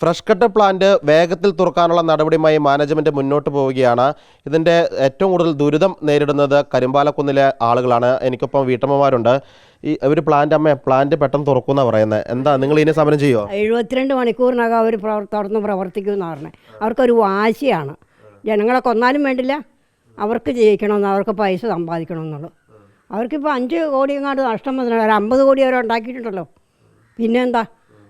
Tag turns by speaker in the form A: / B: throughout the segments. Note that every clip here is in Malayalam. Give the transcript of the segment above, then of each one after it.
A: ഫ്രഷ് കട്ട് പ്ലാന്റ് വേഗത്തിൽ തുറക്കാനുള്ള നടപടിയുമായി മാനേജ്മെന്റ് മുന്നോട്ട് പോവുകയാണ്. ഇതിന്റെ ഏറ്റവും കൂടുതൽ ദുരിതം നേരിടുന്നത് കരിമ്പാലക്കുന്നിലെ ആളുകളാണ്. എനിക്കൊപ്പം വീട്ടമ്മമാരുണ്ട്. ഈ ഒരു പ്ലാന്റ് അമ്മ പ്ലാന്റ് പെട്ടെന്ന് തുറക്കുന്ന പറയുന്നത് എന്താ നിങ്ങൾ ഇനി സമരം ചെയ്യുമോ
B: എഴുപത്തിരണ്ട് മണിക്കൂറിനകം അവർ തുറന്ന് പ്രവർത്തിക്കുമെന്ന് പറഞ്ഞത് അവർക്കൊരു വാശിയാണ്. ജനങ്ങളെ കൊന്നാലും വേണ്ടില്ല. അവർക്ക് ജയിക്കണമെന്ന് അവർക്ക് പൈസ സമ്പാദിക്കണമെന്നുള്ളു. അവർക്കിപ്പോൾ അഞ്ച് കോടി എങ്ങാണ്ട് നഷ്ടം വന്നിട്ടുണ്ട്. ഒരു അമ്പത് കോടി അവരുണ്ടാക്കിയിട്ടുണ്ടല്ലോ പിന്നെന്താ?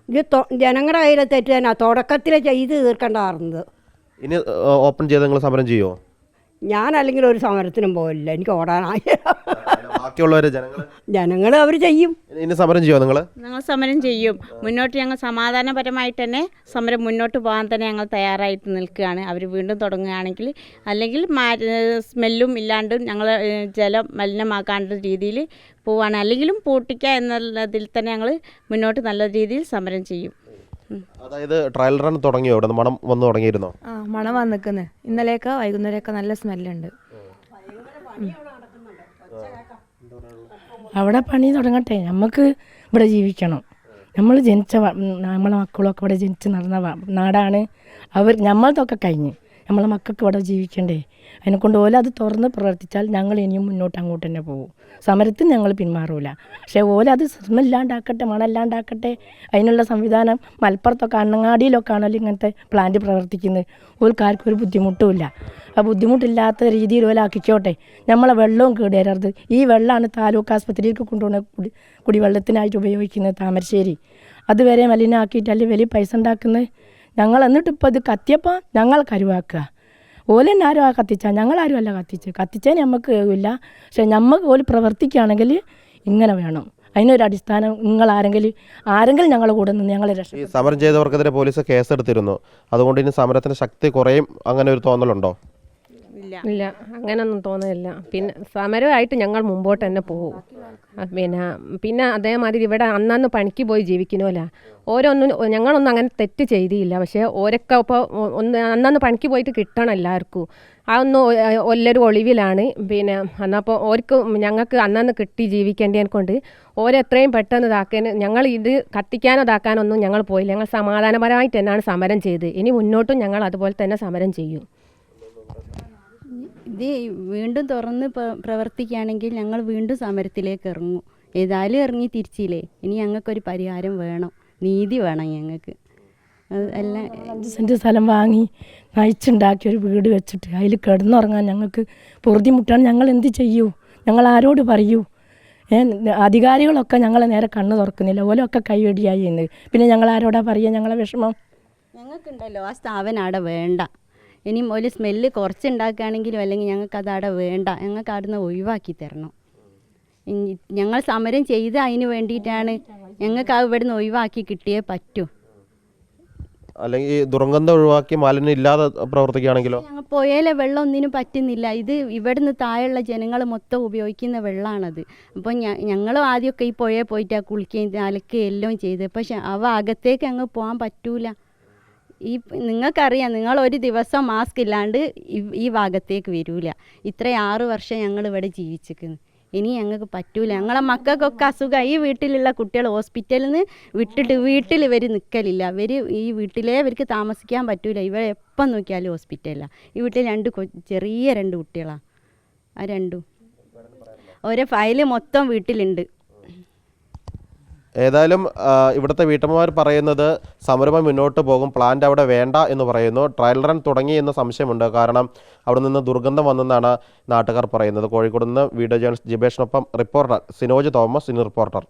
B: ഇത് ജനങ്ങളുടെ കയ്യിലെ തെറ്റ് തന്നെ. തുടക്കത്തിൽ ചെയ്ത് തീർക്കേണ്ടതായിരുന്നത്
A: ഇനി ഓപ്പൺ ചെയ്ത് നിങ്ങൾ സമരം ചെയ്യുമോ
B: ഞാൻ അല്ലെങ്കിൽ ഒരു സമരത്തിനും പോകില്ല എനിക്ക് ഓടാനായി
A: ബാക്കിയുള്ളവർ ജനങ്ങൾ
B: ജനങ്ങൾ അവർ ചെയ്യും.
A: ഇനി സമരം ചെയ്യുമോ നിങ്ങൾ
C: ഞങ്ങൾ സമരം ചെയ്യും. മുന്നോട്ട് ഞങ്ങൾ സമാധാനപരമായിട്ട് തന്നെ സമരം മുന്നോട്ട് പോകാൻ തന്നെ ഞങ്ങൾ തയ്യാറായിട്ട് നിൽക്കുകയാണ്. അവർ വീണ്ടും തുടങ്ങുകയാണെങ്കിൽ അല്ലെങ്കിൽ സ്മെല്ലും ഇല്ലാണ്ടും ഞങ്ങൾ ജലം മലിനമാക്കാണ്ട രീതിയിൽ പോവാണ് അല്ലെങ്കിലും പൂട്ടിക്കുക എന്നുള്ളതിൽ തന്നെ ഞങ്ങൾ മുന്നോട്ട് നല്ല രീതിയിൽ സമരം ചെയ്യും.
A: അതായത് ട്രയൽ റൺ തുടങ്ങിയോ? അവിടെ നിന്ന് മണം വന്നു തുടങ്ങിയിരുന്നോ?
D: ആ മണം വന്നിക്കുന്നേ ഇന്നലെയൊക്കെ വൈകുന്നേരമൊക്കെ നല്ല സ്മെല്ലുണ്ട്
E: അവിടെ പണി തുടങ്ങട്ടെ. നമുക്ക് ഇവിടെ ജീവിക്കണം. നമ്മൾ ജനിച്ച നമ്മളെ മക്കളൊക്കെ ഇവിടെ ജനിച്ച് നടന്ന നാടാണ്. അവർ നമ്മളതൊക്കെ കഴിഞ്ഞ്. നമ്മളെ മക്കൾക്ക് ഇവിടെ ജീവിക്കണ്ടേ? അതിനെക്കൊണ്ട് ഓല അത് തുറന്ന് പ്രവർത്തിച്ചാൽ ഞങ്ങൾ ഇനിയും മുന്നോട്ട് അങ്ങോട്ട് തന്നെ പോകും. സമരത്തിൽ ഞങ്ങൾ പിന്മാറൂല. പക്ഷേ ഓല അത് ശ്രമമില്ലാണ്ടാക്കട്ടെ മണമില്ലാണ്ടാക്കട്ടെ അതിനുള്ള സംവിധാനം മലപ്പുറത്തൊക്കെ അണ്ണങ്ങാടിയിലൊക്കെ ആണല്ലോ ഇങ്ങനത്തെ പ്ലാന്റ് പ്രവർത്തിക്കുന്നത്. ഓൽക്കാർക്കും ഒരു ബുദ്ധിമുട്ടുമില്ല ആ ബുദ്ധിമുട്ടില്ലാത്ത രീതിയിൽ ഓലാക്കിക്കോട്ടെ നമ്മളെ വെള്ളവും കേടുവരരുത് ഈ വെള്ളമാണ് താലൂക്ക് ആസ്പത്രിയിലേക്ക് കൊണ്ടുപോകുന്ന കുടി കുടിവെള്ളത്തിനായിട്ട് ഉപയോഗിക്കുന്നത് താമരശ്ശേരി. അതുവരെ മലിനാക്കിയിട്ടല്ലേ വലിയ പൈസ ഉണ്ടാക്കുന്നത്? ഞങ്ങൾ എന്നിട്ട് ഇപ്പോൾ ഇത് കത്തിയപ്പോൾ ഞങ്ങൾ കരുവാക്കുക. ഓലെന്നെ ആരും ആ കത്തിച്ചാൽ ഞങ്ങളാരും അല്ല കത്തിച്ച്. കത്തിച്ചതിന് നമുക്ക് ഇല്ല പക്ഷെ ഞമ്മക്ക് ഓൽ പ്രവർത്തിക്കുകയാണെങ്കിൽ ഇങ്ങനെ വേണം. അതിനൊരു അടിസ്ഥാനം നിങ്ങൾ ആരെങ്കിലും ആരെങ്കിലും ഞങ്ങളെ കൂടെ നിന്ന് ഞങ്ങളെ
A: സമരം ചെയ്തവർക്കെതിരെ പോലീസ് കേസെടുത്തിരുന്നു. അതുകൊണ്ട് ഇനി സമരത്തിന് ശക്തി കുറയും. അങ്ങനെ ഒരു തോന്നലുണ്ടോ?
C: ഇല്ല.
F: അങ്ങനൊന്നും തോന്നുന്നില്ല പിന്നെ സമരമായിട്ട് ഞങ്ങൾ മുമ്പോട്ട് തന്നെ പോകും. പിന്നെ പിന്നെ അതേമാതിരി ഇവിടെ അന്നന്ന് പണിക്ക് പോയി ജീവിക്കണമല്ല ഓരോന്നും ഞങ്ങളൊന്നും അങ്ങനെ തെറ്റ് ചെയ്തില്ല. പക്ഷേ ഓരൊക്കെ ഇപ്പോൾ ഒന്ന് അന്നന്ന് പണിക്ക് പോയിട്ട് കിട്ടണം എല്ലാവർക്കും. അതൊന്നും ഒല്ലൊരു ഒളിവിലാണ്. പിന്നെ എന്നപ്പോൾ ഓർക്ക് ഞങ്ങൾക്ക് അന്നന്ന് കിട്ടി ജീവിക്കേണ്ടതിനെ കൊണ്ട് ഓരെത്രയും പെട്ടെന്ന് ഇതാക്കാൻ ഞങ്ങൾ ഇത് കത്തിക്കാനോ ഇതാക്കാനൊന്നും ഞങ്ങൾ പോയില്ല. ഞങ്ങൾ സമാധാനപരമായിട്ട് തന്നെയാണ് സമരം ചെയ്ത് ഇനി മുന്നോട്ടും ഞങ്ങൾ അതുപോലെ തന്നെ സമരം ചെയ്യും.
G: ഇത് വീണ്ടും തുറന്ന് പ്ര- പ്രവർത്തിക്കുകയാണെങ്കിൽ ഞങ്ങൾ വീണ്ടും സമരത്തിലേക്ക് ഇറങ്ങും. ഏതായാലും ഇറങ്ങി തിരിച്ചില്ലേ? ഇനി ഞങ്ങൾക്കൊരു പരിഹാരം വേണം. നീതി വേണം ഞങ്ങൾക്ക്.
E: അഞ്ച് സെന്റ് സ്ഥലം വാങ്ങി നയിച്ചുണ്ടാക്കി ഒരു വീട് വെച്ചിട്ട് അതിൽ കിടന്നുറങ്ങാൻ ഞങ്ങൾക്ക് പൊറുതിമുട്ടാണ് ഞങ്ങൾ എന്ത് ചെയ്യൂ? ഞങ്ങൾ ആരോട് പറയൂ? അധികാരികളൊക്കെ ഞങ്ങളെ നേരെ കണ്ണ് തുറക്കുന്നില്ല. ഓലൊക്കെ കൈവെടിയായി എന്ന്. പിന്നെ ഞങ്ങൾ ആരോടാ പറയുക? ഞങ്ങളെ വിഷമം?
G: ഞങ്ങൾക്കുണ്ടല്ലോ ആ സ്ഥാപനം അവിടെ വേണ്ട. ഇനി ഒരു സ്മെല്ല് കുറച്ച് ഉണ്ടാക്കുകയാണെങ്കിലും അല്ലെങ്കിൽ ഞങ്ങൾക്ക് അത് അവിടെ വേണ്ട. ഞങ്ങൾക്ക് അവിടുന്ന് ഒഴിവാക്കി തരണം. ഞങ്ങൾ സമരം ചെയ്ത് അതിന് വേണ്ടിയിട്ടാണ് ഞങ്ങൾക്ക് അത് ഇവിടുന്ന് ഒഴിവാക്കി കിട്ടിയേ പറ്റൂ.
A: അല്ലെങ്കിൽ ദുരന്തം ദുർഗന്ധം ഒഴിവാക്കി മാലിന്യം ഇല്ലാതെ പ്രവർത്തിക്കുകയാണെങ്കിലോ?
G: പോയാലെ വെള്ളം ഒന്നിനും പറ്റുന്നില്ല. ഇത് ഇവിടുന്ന് താഴെയുള്ള ജനങ്ങൾ മൊത്തം ഉപയോഗിക്കുന്ന വെള്ളമാണത് അപ്പോൾ ഞങ്ങളും ആദ്യമൊക്കെ ഈ പുഴയിൽ പോയിട്ട് കുളിക്കുകയും അലക്കുകയും എല്ലാം ചെയ്ത്. പക്ഷെ അവ അകത്തേക്ക് അങ്ങ് പോകാൻ പറ്റൂല. ഈ നിങ്ങൾക്കറിയാം നിങ്ങൾ ഒരു ദിവസം മാസ്ക് ഇല്ലാണ്ട് ഈ- ഭാഗത്തേക്ക് വരൂല. ഇത്ര ആറ് വർഷം ഞങ്ങൾ ഇവിടെ ജീവിച്ചിരിക്കുന്നു. ഇനി ഞങ്ങൾക്ക് പറ്റൂല. ഞങ്ങളെ മക്കൾക്കൊക്കെ അസുഖം. ഈ വീട്ടിലുള്ള കുട്ടികൾ ഹോസ്പിറ്റലിൽ നിന്ന് വിട്ടിട്ട് വീട്ടിൽ ഇവർ നിൽക്കലില്ല ഇവർ ഈ വീട്ടിലേ ഇവർക്ക് താമസിക്കാൻ പറ്റൂല. ഇവർ എപ്പം നോക്കിയാലും ഹോസ്പിറ്റലിലാണ് ഈ വീട്ടിൽ രണ്ട് ചെറിയ രണ്ട് കുട്ടികളാണ് ആ രണ്ടും. ഒരേ ഫയൽ മൊത്തം വീട്ടിലുണ്ട്.
A: ഏതായാലും ഇവിടുത്തെ വീട്ടമ്മമാർ പറയുന്നത് സമരമായി മുന്നോട്ട് പോകും പ്ലാന്റ് അവിടെ വേണ്ട എന്ന് പറയുന്നു. ട്രയൽ റൺ തുടങ്ങി എന്ന സംശയമുണ്ട്. കാരണം അവിടെ നിന്ന് ദുർഗന്ധം വന്നെന്നാണ് നാട്ടുകാർ പറയുന്നത്. കോഴിക്കോട് നിന്ന് വീഡിയോ ജേർണലിസ്റ്റ് ജിബേഷിനൊപ്പം റിപ്പോർട്ടർ സിനോജ് തോമസ് ഇനി റിപ്പോർട്ടർ.